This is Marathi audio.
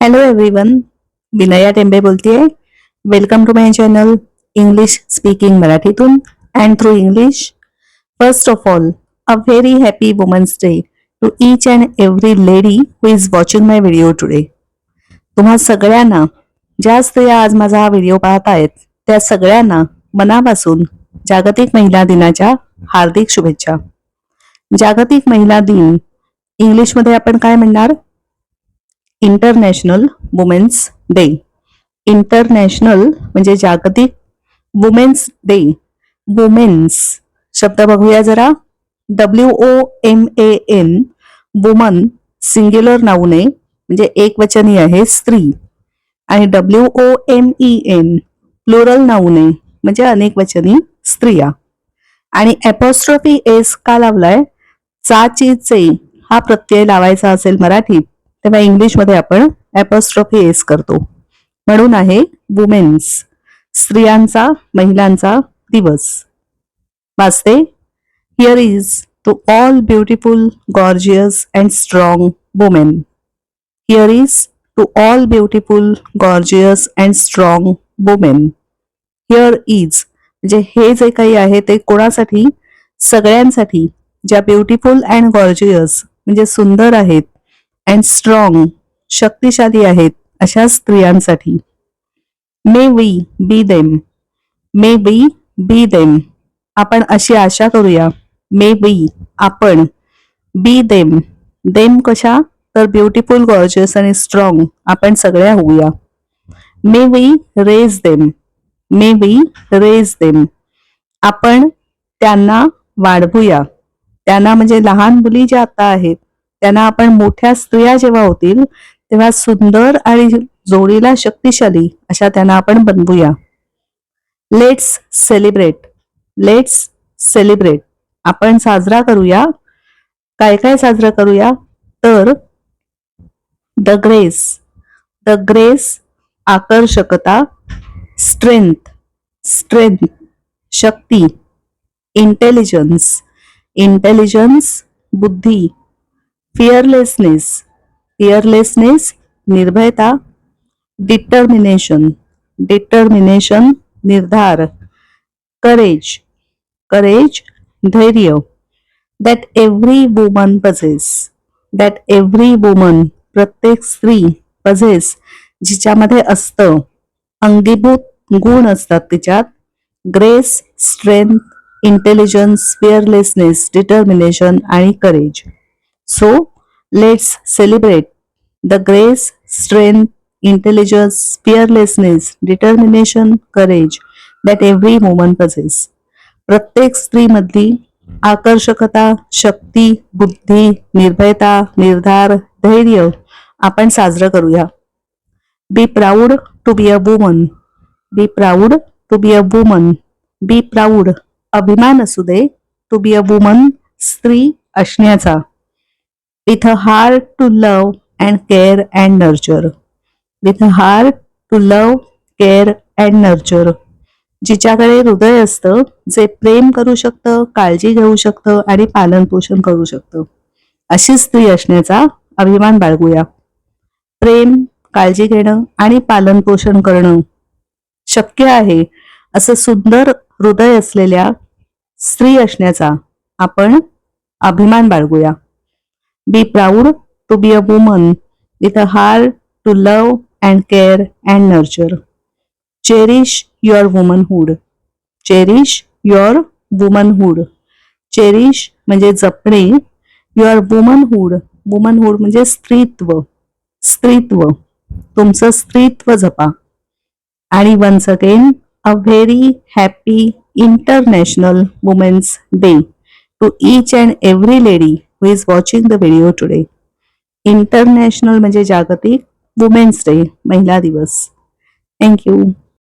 हॅलो एव्हरीवन विनया टेंबे बोलतेय. Welcome to my channel English speaking मराठीतून and through English first of all a very happy women's day to each and every lady who is watching my video today तुम्हा सगळ्यांना ज्या स्त्रिया आज माझा हा व्हिडिओ पाहत आहेत त्या सगळ्यांना मनापासून जागतिक महिला दिनाच्या हार्दिक शुभेच्छा. जागतिक महिला दिन इंग्लिशमध्ये आपण काय म्हणणार? इंटरनॅशनल वुमेन्स डे इंटरनॅशनल म्हणजे जागतिक वुमेन्स डे वुमेन्स शब्द बघूया जरा. W O M A N woman singular noun म्हणजे एक वचनी आहे. स्त्री आणि W O M E N plural noun म्हणजे अनेक वचनी स्त्रिया. आणि एपोस्ट्रॉफी एस का लावलाय? चा चे. हा प्रत्यय लावायचा असेल मराठीत. तेव्हा इंग्लिशमध्ये आपण ॲपॉस्ट्रॉफी एस करतो. म्हणून आहे वुमेन्स स्त्रियांचा महिलांचा दिवस. वाचते here is to all beautiful gorgeous and strong women here is to all beautiful gorgeous and strong women here is म्हणजे हे जे काही आहे ते कोणासाठी? सगळ्यांसाठी. ज्या ब्युटिफुल अँड गॉर्जियस म्हणजे सुंदर आहेत अँड स्ट्रॉंग शक्तिशाली आहेत अशा स्त्रियांसाठी. May we be them may we be them आपण अशी आशा करूया. मे वी आपण बी देम देम कशा? तर ब्युटिफुल गॉर्जियस आणि स्ट्रॉंग आपण सगळ्या होऊया. May we raise them may we raise them आपण त्यांना वाढवूया. त्यांना म्हणजे लहान मुली ज्या आता आहेत त्यांना आपण मोठ्या स्त्रिया जेव्हा होतील तेव्हा सुंदर आणि जोडीला शक्तिशाली अशा त्यांना आपण बनवूया. लेट्स सेलिब्रेट लेट्स सेलिब्रेट आपण साजरा करूया. काय काय साजरा करूया? तर द ग्रेस द ग्रेस आकर्षकता स्ट्रेंथ स्ट्रेंथ शक्ती. इंटेलिजन्स इंटेलिजन्स बुद्धी. फिअरलेसनेस फिअरलेसनेस निर्भयता डिटर्मिनेशन डिटर्मिनेशन निर्धार करेज करेज धैर्य that every woman possess that every woman प्रत्येक स्त्री पझेस जिच्यामध्ये असतं अंगीभूत गुण असतात तिच्यात grace strength intelligence fearlessness determination आणि courage so let's celebrate the grace strength intelligence fearlessness determination courage that every woman possess प्रत्येक स्त्रीमधली आकर्षकता शक्ती बुद्धी निर्भयता निर्धार धैर्य आपण साजरं करूया. Be proud to be a woman be proud to be a woman be proud अभिमान असू दे. टू बी अ वुमन स्त्री असण्याचा. With a heart to love and care and nurture with a heart to love care and nurture जिच्याकडे हृदय असतं जे प्रेम करू शकतं काळजी घेऊ शकतं आणि पालन पोषण करू शकतं. अशी स्त्री असण्याचा अभिमान बाळगूया. प्रेम काळजी घेणं आणि पालन पोषण करणं शक्य आहे असं सुंदर हृदय असलेल्या स्त्री असण्याचा आपण अभिमान बाळगूया. Be proud to be a woman with a heart to love and care and nurture cherish your womanhood cherish your womanhood cherish म्हणजे जपणे. युअर वुमनहूड वुमनहूड म्हणजे स्त्रीत्व. स्त्रीत्व. तुमचं स्त्रीत्व जपा. आणि once again a very happy international women's day to each and every lady who is watching the video today international म्हणजे जागतिक वुमेन्स डे महिला दिवस. थँक्यू